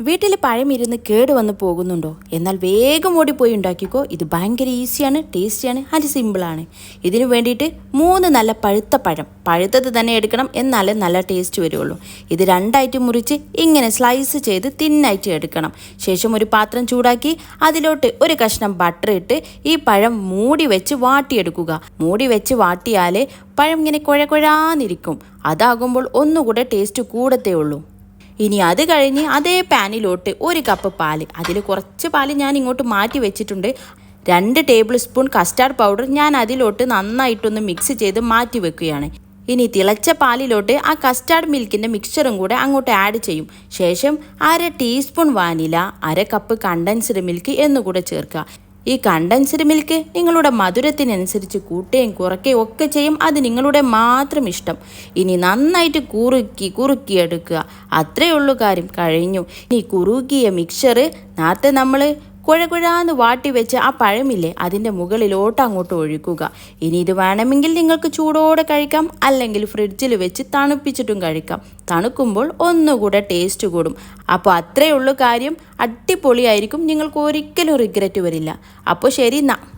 വീട്ടിൽ പഴമിരുന്ന് കേട് വന്ന് പോകുന്നുണ്ടോ? എന്നാൽ വേഗം ഓടിപ്പോയി ഉണ്ടാക്കിക്കോ. ഇത് ഭയങ്കര ഈസിയാണ് ടേസ്റ്റിയാണ് അത് സിമ്പിളാണ്. ഇതിന് വേണ്ടിയിട്ട് മൂന്ന് നല്ല പഴുത്ത പഴം. പഴുത്തത് തന്നെ എടുക്കണം എന്നാലേ നല്ല ടേസ്റ്റ് വരുള്ളൂ. ഇത് രണ്ടായിട്ട് മുറിച്ച് ഇങ്ങനെ സ്ലൈസ് ചെയ്ത് തിന്നായിട്ട് എടുക്കണം. ശേഷം ഒരു പാത്രം ചൂടാക്കി അതിലോട്ട് ഒരു കഷ്ണം ബട്ടർ ഇട്ട് ഈ പഴം മൂടി വെച്ച് വാട്ടിയെടുക്കുക. മൂടി വെച്ച് വാട്ടിയാലേ പഴം ഇങ്ങനെ കുഴ കുഴാന്നിരിക്കും. അതാകുമ്പോൾ ഒന്നുകൂടെ ടേസ്റ്റ് കൂടത്തേ ഉള്ളൂ. ഇനി അത് കഴിഞ്ഞ് അതേ പാനിലോട്ട് ഒരു കപ്പ് പാൽ. അതിൽ കുറച്ച് പാൽ ഞാൻ ഇങ്ങോട്ട് മാറ്റി വെച്ചിട്ടുണ്ട്. രണ്ട് ടേബിൾ സ്പൂൺ കസ്റ്റാർഡ് പൗഡർ ഞാൻ അതിലോട്ട് നന്നായിട്ടൊന്ന് മിക്സ് ചെയ്ത് മാറ്റി വെക്കുകയാണ്. ഇനി തിളച്ച പാലിലോട്ട് ആ കസ്റ്റാർഡ് മിൽക്കിന്റെ മിക്സ്ചറും കൂടെ അങ്ങോട്ട് ആഡ് ചെയ്യും. ശേഷം അര ടീസ്പൂൺ വാനില അര കപ്പ് കണ്ടൻസ്ഡ് മിൽക്ക് എന്നുകൂടെ ചേർക്കുക. ഈ കണ്ടൻസ്ഡ് മിൽക്ക് നിങ്ങളുടെ മധുരത്തിനനുസരിച്ച് കൂട്ടുകയും കുറയ്ക്കുകയും ഒക്കെ ചെയ്യും. അത് നിങ്ങളുടെ മാത്രം ഇഷ്ടം. ഇനി നന്നായിട്ട് കുറുക്കി കുറുക്കി എടുക്കുക. അത്രയേ ഉള്ളൂ കാര്യം. കഴിഞ്ഞു. ഇനി കുറുകിയ മിക്സർ നേരത്തെ നമ്മൾ കുഴ കുഴാന്ന് വാട്ടി വെച്ച് ആ പഴമില്ലേ അതിന്റെ മുകളിലോട്ട് അങ്ങോട്ട് ഒഴിക്കുക. ഇനി ഇത് വേണമെങ്കിൽ നിങ്ങൾക്ക് ചൂടോടെ കഴിക്കാം അല്ലെങ്കിൽ ഫ്രിഡ്ജിൽ വെച്ച് തണുപ്പിച്ചിട്ടും കഴിക്കാം. തണുക്കുമ്പോൾ ഒന്നുകൂടെ ടേസ്റ്റ് കൂടും. അപ്പോൾ അത്രയേ ഉള്ളൂ കാര്യം. അടിപൊളിയായിരിക്കും നിങ്ങൾക്ക് ഒരിക്കലും റിഗ്രറ്റ് വരില്ല. അപ്പോൾ ശരി എന്നാ